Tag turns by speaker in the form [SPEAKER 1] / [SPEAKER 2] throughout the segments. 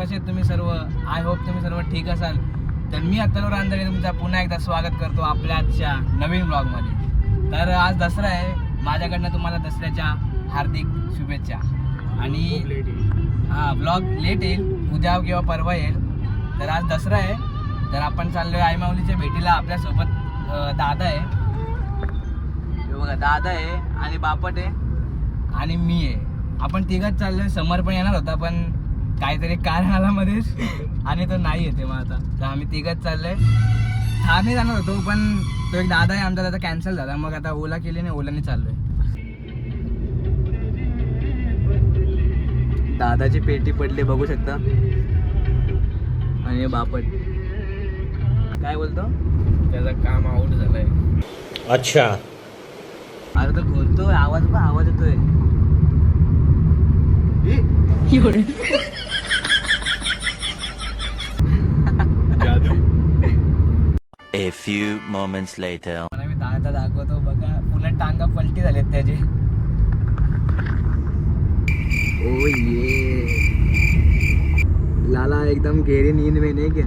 [SPEAKER 1] कसे आहेत तुम्ही सर्व? आय होप तुम्ही सर्व ठीक असाल. तर मी अत्तलवर अंधळे तुमचा पुन्हा एकदा स्वागत करतो आपल्या आजच्या नवीन ब्लॉगमध्ये तर आज दसरा आहे. माझ्याकडनं तुम्हाला दसऱ्याच्या हार्दिक शुभेच्छा. आणि हा ब्लॉग लेट येईल. उद्या किंवा परवा येईल. तर आज दसरा आहे. तर आपण चाललोय आई माऊलीच्या भेटीला. आपल्यासोबत दादा आहे. बघा दादा आहे आणि बापट आहे आणि मी आहे. आपण तिघच चाललोय. समर पण येणार होता पण काहीतरी कारण आला मध्येच आणि तो नाही येते मग आता. तर आम्ही तिघच चाललोय. ठाणे जाणार होतो पण तो एक दादा आहे आमचा त्याचा कॅन्सल झाला. मग आता ओला केली आणि ओलाने चाललोय. दादाची पेटी पडली बघू शकता. आणि बापट. काय बोलतो?
[SPEAKER 2] त्याचं काम आउट झालंय.
[SPEAKER 3] अच्छा.
[SPEAKER 1] अरे तो बोलतोय आवाज पण आवाज येतोय.
[SPEAKER 4] A few moments later.
[SPEAKER 1] मला मी दादा दाखवतो बघा पुन्हा टांगा पलटी झालेत त्याचे. ओ ये. लाला एकदम गहरी नींद में नहीं काय?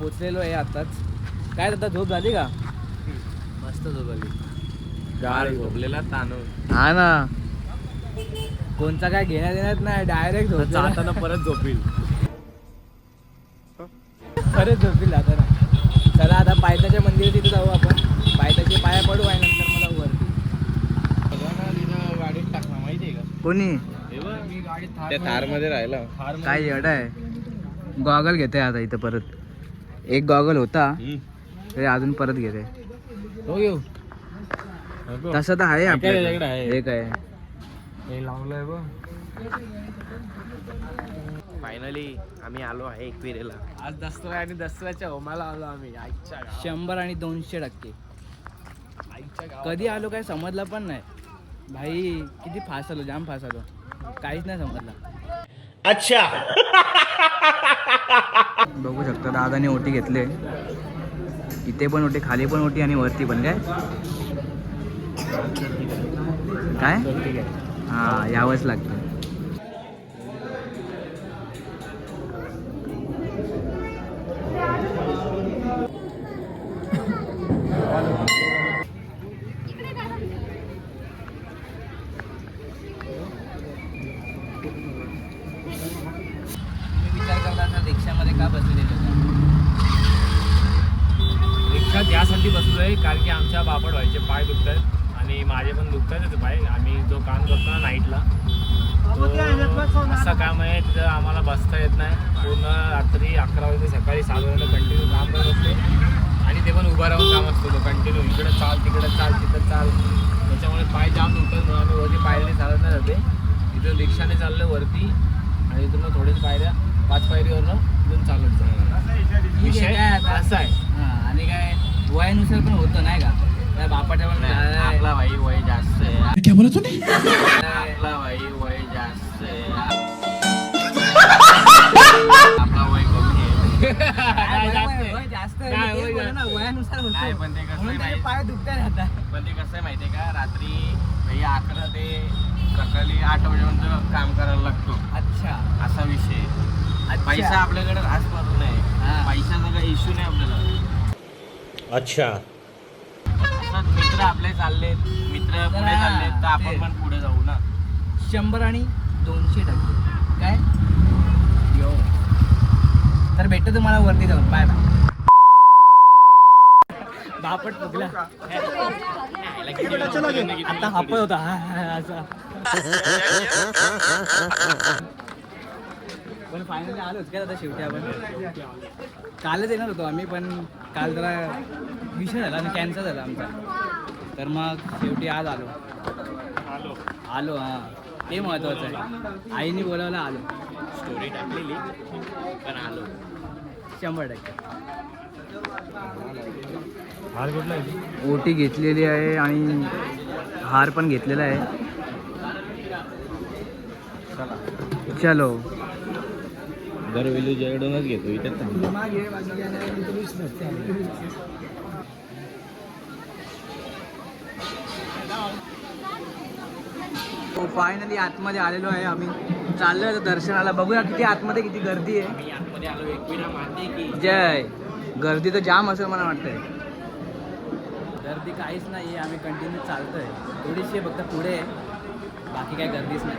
[SPEAKER 1] पोचलेलो आहे आताच काय आता झोप झाली का? मस्त झोप झाली
[SPEAKER 2] गाळ झोपलेला ताणून
[SPEAKER 1] हा ना. कोणता काय घेण्यात येण्यात नाही डायरेक्ट झोप
[SPEAKER 2] जाताना परत झोपील.
[SPEAKER 1] खरंच झोपील आता ना. चला आता पायथ्याच्या मंदिर तिथे जाऊ आपण. पायथ्याचे पाया पडू आणि नंतर मला वरती.
[SPEAKER 2] गाडीत टाकला माहितीये का?
[SPEAKER 1] कोणी?
[SPEAKER 2] त्या थारमध्ये राहिला.
[SPEAKER 1] काय एवढं आहे. गॉगल घेते आता इथं परत. एक गॉगल होता. तरी अजून परत घेते
[SPEAKER 2] हो घेऊ
[SPEAKER 1] तसं तर आहे आपल्याकडे? एक आहे.
[SPEAKER 2] हे लावलंय बघ. फायनली आम्ही आलो आहे एकविरेला. आज दसरा आणि दसऱ्याच्या होमाला आलो आम्ही आईच्या.
[SPEAKER 1] शंभर आणि दोनशे टक्के.
[SPEAKER 2] आईच्या.
[SPEAKER 1] कधी आलो काय समजलं पण नाही. भाई किती फास आलो जाम फास आलो. काहीच नाही समजलं.
[SPEAKER 3] अच्छा.
[SPEAKER 1] बघू शकता दादाने ओटी घेतले. इथे पण ओटी खाली पण ओटी आणि वरती पण. काय? काय? हा यावंच लागतं तुम्ही विचार करता असाल रिक्षामध्ये का बसलेले
[SPEAKER 2] रिक्षात यासाठी बसलोय कारण की आमच्या बापड व्हायचे पाय दुखत आहेत आणि माझे पण दुखत आहेत पाय आम्ही जो काम करतो ना नाईटला असं काम आहे तिथं आम्हाला बसता येत नाही. पूर्ण रात्री अकरा वाजता सकाळी सात वाजता कंटिन्यू काम करत असतो. आणि ते पण उभा राहून काम असतो तो कंटिन्यू इकडे चाल तिकडे चाल तिकडे चाल. त्याच्यामुळे पाय जाम दुखतात म्हणून आम्ही वरती पायरीने चालत नाही जाते. इथून रिक्षाने चाललं वरती आणि इथून थोडेच पायऱ्या पाच पायरीवरनं इथून चालत चाललं विषय असा आहे.
[SPEAKER 1] हा आणि काय? वयानुसार पण होतं नाही का? काय बापाच्या पण
[SPEAKER 2] आपला भाई वय जास्त आहे.
[SPEAKER 3] क्या बोला तूने
[SPEAKER 2] आपला भाई वय जास्त आहे. आपला वय कमी आहे.
[SPEAKER 1] काय
[SPEAKER 2] जास्त?
[SPEAKER 1] वयानुसार होतं.
[SPEAKER 2] पण ते कसं
[SPEAKER 1] पाय दुखताय आता.
[SPEAKER 2] पण ते कसं आहे माहितीये का? रात्री भैया अकरा ते सकाळी आठ वाजेपर्यंत काम करायला लागतो.
[SPEAKER 1] अच्छा.
[SPEAKER 2] असा विषय. पैसा आपल्याकडे रास नाही.
[SPEAKER 1] हा.
[SPEAKER 2] पैशाचा काही इश्यू नाही आपल्याला.
[SPEAKER 3] अच्छा.
[SPEAKER 2] असं मित्र आपले चालले मित्र पुढे चालले तर आपण. पण पुढे जाऊ ना.
[SPEAKER 1] शंभर आणि दोनशे टक्के. काय? यो. तर भेटतो तुम्हाला वरती जाऊन. Bye bye. बापट फुगला आता हापत होता. हा, हा, असा. पण फायनली आलोच काय आता शेवटी आपण? कालच येणार होतो आम्ही पण काल जरा विषय झाला आणि कॅन्सल झाला आमचा. तर मग शेवटी आज आलो.
[SPEAKER 2] आलो.
[SPEAKER 1] आलो हा. ते महत्वाचं आहे. आईने बोलावलं आलो.
[SPEAKER 2] स्टोरी टाकलेली पण आलो.
[SPEAKER 1] शंभर टक्के.
[SPEAKER 2] हार कुठला आहे?
[SPEAKER 1] ओटी घेतलेली आहे आणि हार पण घेतलेला आहे. चलो.
[SPEAKER 2] दरवेळी जेवढूनच घेतो इथे
[SPEAKER 1] हो फायनली आतमध्ये आलेलो आहे आम्ही. चाललोय दर्शनाला. बघूया किती आतमध्ये किती गर्दी आहे.
[SPEAKER 2] आतमध्ये आलो एकविरा मानते की.
[SPEAKER 1] जय. गर्दी तर जाम असेल मला वाटतंय. गर्दी काहीच नाही आम्ही कंटिन्यू चालतोय. थोडीशी आहे फक्त पुढे आहे. बाकी काही गर्दीच नाही.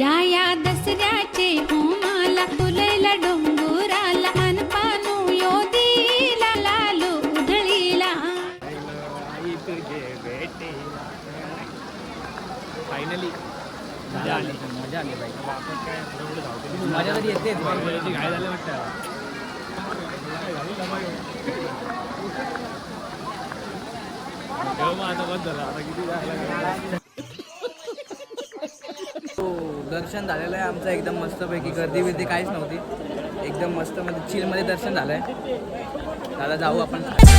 [SPEAKER 5] या या दसऱ्याचे होमाला फुलैला डोंगुराला मनपानू योदीला लालू उधळीला.
[SPEAKER 2] फायनली
[SPEAKER 1] मजा आली. मजा आली बाई.
[SPEAKER 2] काय
[SPEAKER 1] मजा तरी येते
[SPEAKER 2] घाय झाली वाटतं ठेव मग आता बंद झालं आता किती झालं
[SPEAKER 1] हो दर्शन झालेलं आहे. आमचं एकदम मस्तपैकी गर्दी बिर्दी काहीच नव्हती. एकदम मस्त म्हणजे मध्ये चिलमध्ये दर्शन झालं आहे दादा जाऊ आपण.